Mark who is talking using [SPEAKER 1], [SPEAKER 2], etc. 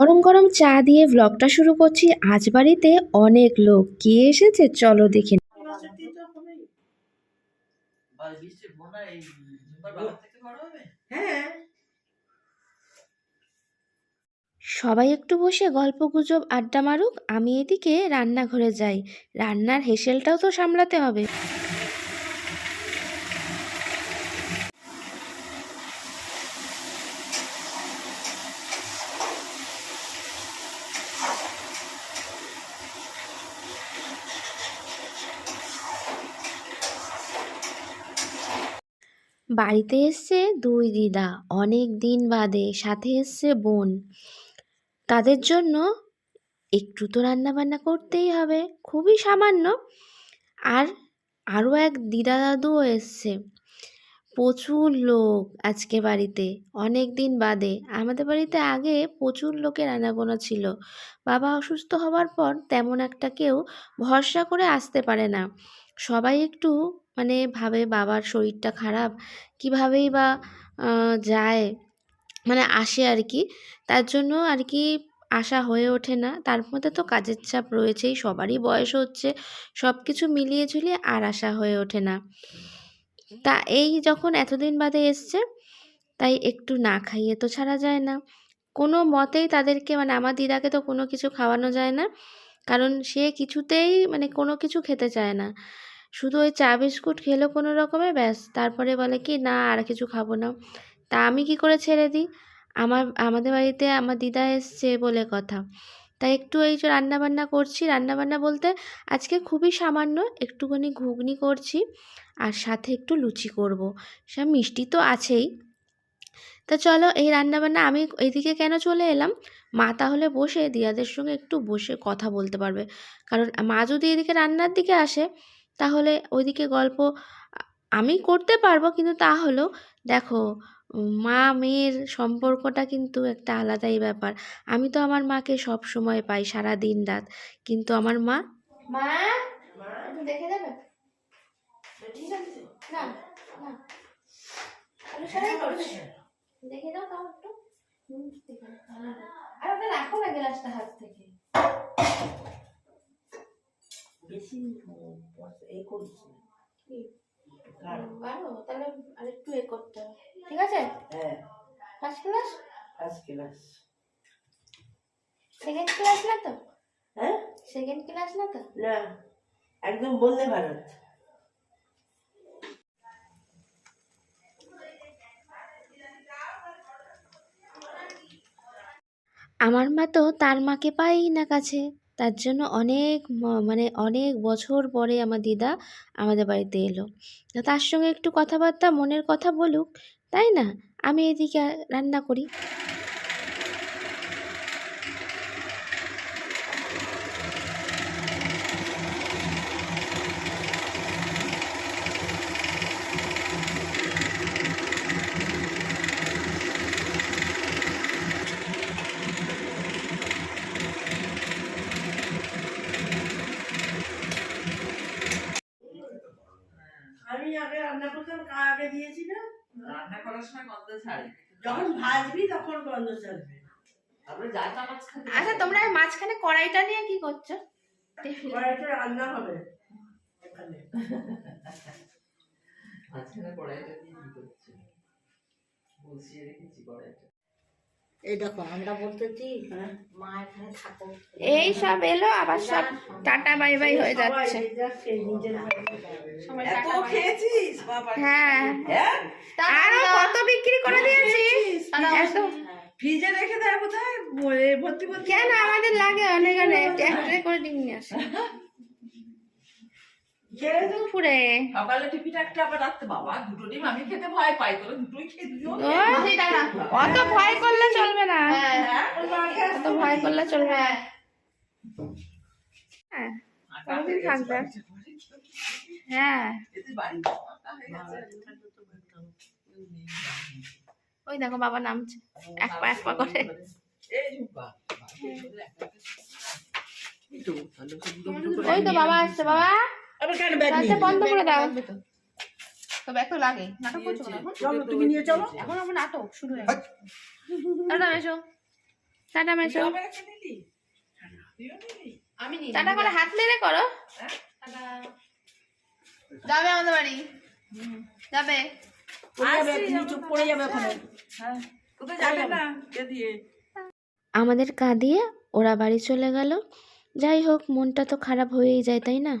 [SPEAKER 1] গরম গরম চা দিয়ে ভ্লগটা শুরু করছি। আজ বাড়িতে অনেক লোক। কে এসেছে? চলো দেখে সবাই একটু বসে গল্প গুজব আড্ডা মারুক, আমি এদিকে রান্নাঘরে যাই। রান্নার হেসেলটাও তো সামলাতে হবে। বাড়িতে এসছে দুই দিদা। অনেক দিন বাদে সাথে এসছে বোন। তাদের জন্য একটু তো রান্না বান্না করতেই হবে। খুবই সামান্য। আর আরও এক দিদা দাদুও এসছে। প্রচুর লোক আজকে বাড়িতে। অনেক দিন বাদে। আমাদের বাড়িতে আগে প্রচুর লোকের আনাগোনা ছিল। বাবা অসুস্থ হওয়ার পর তেমন একটা কেউ ভরসা করে আসতে পারে না। সবাই একটু মানে ভাবে বাবার শরীরটা খারাপ, কীভাবেই বা যায়। মানে আসে আর কি। তার জন্য আর কি আসা হয়ে ওঠে না। তার মধ্যে তো কাজের চাপ রয়েছেই। সবারই বয়স হচ্ছে। সব কিছু মিলিয়ে ঝুলিয়ে আর আসা হয়ে ওঠে না। তা এই যখন এতদিন বাদে এসছে, তাই একটু না খাইয়ে তো ছাড়া যায় না। কোনো মতেই তাদেরকে মানে আমার দিদাকে তো কোনো কিছু খাওয়ানো যায় না, কারণ সে কিছুতেই মানে কোনো কিছু খেতে চায় না। শুধু ওই চা বিস্কুট খেলো কোনো রকমে, ব্যাস। তারপরে বলে কি, না, আর কিছু খাব না। তা আমি কি করে ছেড়ে দিই? আমার, আমাদের বাড়িতে আমার দিদা এসছে বলে কথা। তাই একটু এই যে রান্নাবান্না করছি। রান্নাবান্না বলতে আজকে খুবই সামান্য একটুখানি ঘুগনি করছি আর সাথে একটু লুচি করব। সব মিষ্টি তো আছেই। তা চলো এই রান্নাবান্না আমি এদিকে কেন চলে এলাম? মা তাহলে বসে দিয়াদের সঙ্গে একটু বসে কথা বলতে পারবে। কারণ মা যদি এদিকে রান্নার দিকে আসে, তাহলে ওইদিকে গল্প আমি করতে পারব কিন্তু তাহলেও দেখো মা মেয়ের সম্পর্কটা কিন্তু একটা আলাদাই ব্যাপার। আমি তো আমার মাকে সব সময় পাই সারা দিন রাত। কিন্তু আমার মা মা দেখে দেবে?
[SPEAKER 2] ঠিক আছে।
[SPEAKER 1] না না। দেখে দাও তাও একটু। আর ওটা রাখো না গ্লাসটা হাত থেকে।
[SPEAKER 2] বেশি এই করিস
[SPEAKER 1] ভালো তাহলে আর একটু এ করতে হবে ঠিক আছে
[SPEAKER 2] হ্যাঁ
[SPEAKER 1] first class
[SPEAKER 2] first class
[SPEAKER 1] second class না তো
[SPEAKER 2] হ্যাঁ
[SPEAKER 1] সেকেন্ড ক্লাস না তো
[SPEAKER 2] না একদম বন্দে ভারত
[SPEAKER 1] আমার মা তো তার মাকে পাই না কাছে। তার জন্য অনেক মানে অনেক বছর পরে আমার দিদা আমাদের বাড়িতে এলো। তার সঙ্গে একটু কথাবার্তা, মনের কথা বলুক, তাই না? আমি এদিকে রান্না করি
[SPEAKER 2] আমি আগে রান্না করতাম কা দিয়েছি না
[SPEAKER 3] রান্না করার সময় গন্ধ ছাড়ে
[SPEAKER 2] যখন ভাজবি তখন গন্ধ ছাড়বে।
[SPEAKER 1] আচ্ছা তোমরা মাঝখানে কড়াইটা নিয়ে কি করছ?
[SPEAKER 2] কড়াইটা রান্না হবে এখানে।
[SPEAKER 3] মাঝখানে কড়াইটা নিয়ে কি করছ? বসিয়ে রেখেছি কড়াইটা।
[SPEAKER 4] এই দেখো আমরা বলতেছি মা এখানে থাকো।
[SPEAKER 1] এই সব এলো আবার সব টাটা বাই বাই হয়ে যাচ্ছে। হ্যাঁ
[SPEAKER 3] হ্যাঁ।
[SPEAKER 1] আরও কত বিক্রি করে দিয়েছিস
[SPEAKER 2] ফ্রিজে রেখে দেয় কোথায়? ভর্তি ভর্তি
[SPEAKER 1] কেন আমাদের লাগে অনেক অনেক। করে ডিম নিয়ে আসে। দুপুরে।
[SPEAKER 3] সকালে টিফিন একটা আবার রাখতে বাবা দুটো ডিম আমি খেতে ভয় পাই তোরা দুটোই খেয়ে দিও।
[SPEAKER 1] অত ভয় করলে চলবে না। অত ভয় করলে চলবে না। হ্যাঁ কতদিন থাকবে। হ্যাঁ। ওই দেখো বাবা নামছে। এক পা এক পা করে। ওই তো বাবা আসছে বাবা।
[SPEAKER 2] আবার কেন ব্যাগ
[SPEAKER 1] দরজা বন্ধ করে দাও।
[SPEAKER 5] তবে এত লাগে নাটক করছ না
[SPEAKER 2] চলো তুমি নিয়ে চলো।
[SPEAKER 5] এখন আমার নাটক শুরু হয়ে গেছে।
[SPEAKER 1] টাটা মেশো?
[SPEAKER 3] তুইও নিলি?
[SPEAKER 5] আমি নিই
[SPEAKER 1] টাটা করে হাত নেড়ে করো।
[SPEAKER 5] যাবে আমাদের বাড়ি। যাবে।
[SPEAKER 2] চুপ পড়ে যাবে ওখানে
[SPEAKER 3] হ্যাঁ। কোথায় যাবে না? দিয়ে?
[SPEAKER 1] আমাদের কাঁদিয়ে ওরা বাড়ি চলে গেল। যাই হোক মনটা তো খারাপ হয়েই যায় তাই না?